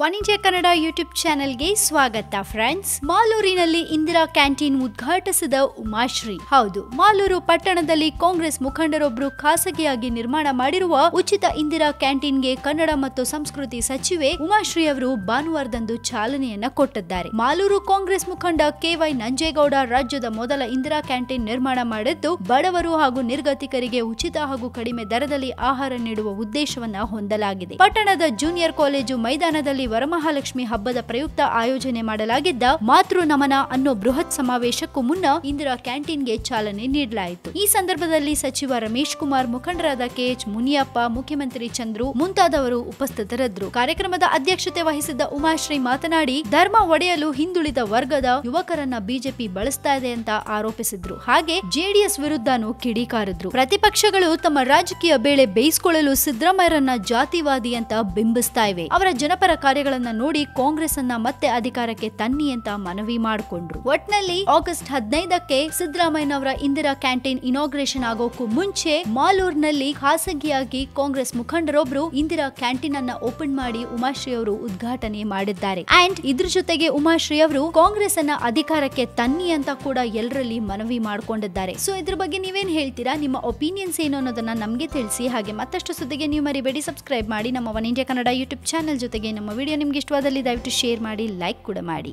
India Kannada YouTube ಚಾನೆಲ್ಗೆ ಸ್ವಾಗತ friends. ಮಾಲೂರಿನಲ್ಲಿ Indira canteen ಉದ್ಘಾಟಿಸಿದ ಉಮಾಶ್ರೀ. ಹೌದು, ಮಾಲೂರು ಪಟ್ಟಣದಲ್ಲಿ ಕಾಂಗ್ರೆಸ್ ಮುಖಂಡರೊಬ್ಬರು ಖಾಸಗಿಯಾಗಿ ನಿರ್ಮಾಣ ಮಾಡಿರುವ ಉಚಿತ ಇಂದಿರಾ ಕ್ಯಾಂಟೀನ್ಗೆ ಕನ್ನಡ ಮತ್ತು ಸಂಸ್ಕೃತಿ ಸಚಿವೆ ಉಮಾಶ್ರೀ ಅವರು ಭಾನುವಾರದಂದು ಚಾಲನೆಯನ್ನ ಕೊಟ್ಟಿದ್ದಾರೆ. ಮಾಲೂರು ಕಾಂಗ್ರೆಸ್ ಮುಖಂಡ ಕೆವೈ ನಂಜೇಗೌಡ ರಾಜ್ಯದ ಮೊದಲ ಇಂದಿರಾ ಕ್ಯಾಂಟೀನ್ ನಿರ್ಮಾಣ ಮಾಡಿದ್ದು, ಬಡವರು ಹಾಗೂ ನಿರ್ಗತಿಕರಿಗೆ ಉಚಿತ ಹಾಗೂ ಕಡಿಮೆ ದರದಲ್ಲಿ ಆಹಾರ ನೀಡುವ ಉದ್ದೇಶವನ್ನ ಹೊಂದಲಾಗಿದೆ. ಪಟ್ಟಣದ ಜೂನಿಯರ್ ಕಾಲೇಜು ಮೈದಾನದಲ್ಲಿ ವರಮಹಾಲಕ್ಷ್ಮಿ ಹಬ್ಬದ ಪ್ರಯುಕ್ತ ಆಯೋಜನೆ ಮಾಡಲಾಗಿದ್ದ ಮಾತೃ ನಮನ ಅನ್ನೋ ಬೃಹತ್ ಸಮಾವೇಶಕ್ಕೂ ಮುನ್ನ ಇಂದಿರಾ ಕ್ಯಾಂಟೀನ್ಗೆ ಚಾಲನೆ ನೀಡಲಾಯಿತು. ಈ ಸಂದರ್ಭದಲ್ಲಿ ಸಚಿವ ರಮೇಶ್ ಕುಮಾರ್ ಮುಖಂಡರಾದ ಕೆಎಚ್ ಮುನಿಯಪ್ಪ, ಮುಖ್ಯಮಂತ್ರಿ ಚಂದ್ರು ಮುಂತಾದವರು ಉಪಸ್ಥಿತರಿದ್ದರು. ಕಾರ್ಯಕ್ರಮದ ಅಧ್ಯಕ್ಷತೆ ವಹಿಸಿದ್ದ ಉಮಾಶ್ರೀ ಮಾತನಾಡಿ, ಧರ್ಮ ಒಡೆಯಲು ಹಿಂದುಳಿದ ವರ್ಗದ ಯುವಕರನ್ನ ಬಿಜೆಪಿ ಬಳಸ್ತಾ ಇದೆ ಅಂತ ಆರೋಪಿಸಿದ್ರು. ಹಾಗೆ ಜೆಡಿಎಸ್ ವಿರುದ್ಧನೂ ಕಿಡಿಕಾರಿದ್ರು. ಪ್ರತಿಪಕ್ಷಗಳು ತಮ್ಮ ರಾಜಕೀಯ ಬೇಳೆ ಬೇಯಿಸಿಕೊಳ್ಳಲು ಸಿದ್ದರಾಮಯ್ಯರನ್ನ ಜಾತಿವಾದಿ ಅಂತ ಬಿಂಬಿಸ್ತಾ ಇವೆ. ಅವರ ಜನಪರ ಕಾರ್ಯಗಳನ್ನ ನೋಡಿ ಕಾಂಗ್ರೆಸ್ ಅನ್ನ ಮತ್ತೆ ಅಧಿಕಾರಕ್ಕೆ ತನ್ನಿ ಅಂತ ಮನವಿ ಮಾಡಿಕೊಂಡ್ರು. ಒಟ್ನಲ್ಲಿ ಆಗಸ್ಟ್ ಹದಿನೈದಕ್ಕೆ ಸಿದ್ದರಾಮಯ್ಯನವರ ಇಂದಿರಾ ಕ್ಯಾಂಟೀನ್ ಇನಾಗ್ರೇಷನ್ ಆಗೋಕ್ಕೂ ಮುಂಚೆ ಮಾಲೂರ್ನಲ್ಲಿ ಖಾಸಗಿಯಾಗಿ ಕಾಂಗ್ರೆಸ್ ಮುಖಂಡರೊಬ್ರು ಇಂದಿರಾ ಕ್ಯಾಂಟೀನ್ ಅನ್ನ ಓಪನ್ ಮಾಡಿ ಉಮಾಶ್ರೀ ಅವರು ಉದ್ಘಾಟನೆ ಮಾಡಿದ್ದಾರೆ. ಅಂಡ್ ಇದ್ರ ಜೊತೆಗೆ ಉಮಾಶ್ರೀ ಅವರು ಕಾಂಗ್ರೆಸ್ ಅನ್ನ ಅಧಿಕಾರಕ್ಕೆ ತನ್ನಿ ಅಂತ ಕೂಡ ಎಲ್ಲರಲ್ಲಿ ಮನವಿ ಮಾಡಿಕೊಂಡಿದ್ದಾರೆ. ಸೊ ಇದ್ರ ಬಗ್ಗೆ ನೀವೇನ್ ಹೇಳ್ತೀರಾ? ನಿಮ್ಮ ಒಪಿನಿಯನ್ಸ್ ಏನು ಅನ್ನೋದನ್ನ ನಮಗೆ ತಿಳಿಸಿ. ಹಾಗೆ ಮತ್ತಷ್ಟು ಸುದ್ದಿಗೆ ನೀವು ಮರಿಬೇಡಿ. ಸಬ್ಸ್ಕ್ರೈಬ್ ಮಾಡಿ ನಮ್ಮ one India Kannada YouTube channel ಜೊತೆಗೆ ನಮ್ಮ ವಿಡಿಯೋ ನಿಮ್ಗೆ ಇಷ್ಟವಾದಲ್ಲಿ ದಯವಿಟ್ಟು ಶೇರ್ ಮಾಡಿ ಲೈಕ್ ಕೂಡ ಮಾಡಿ.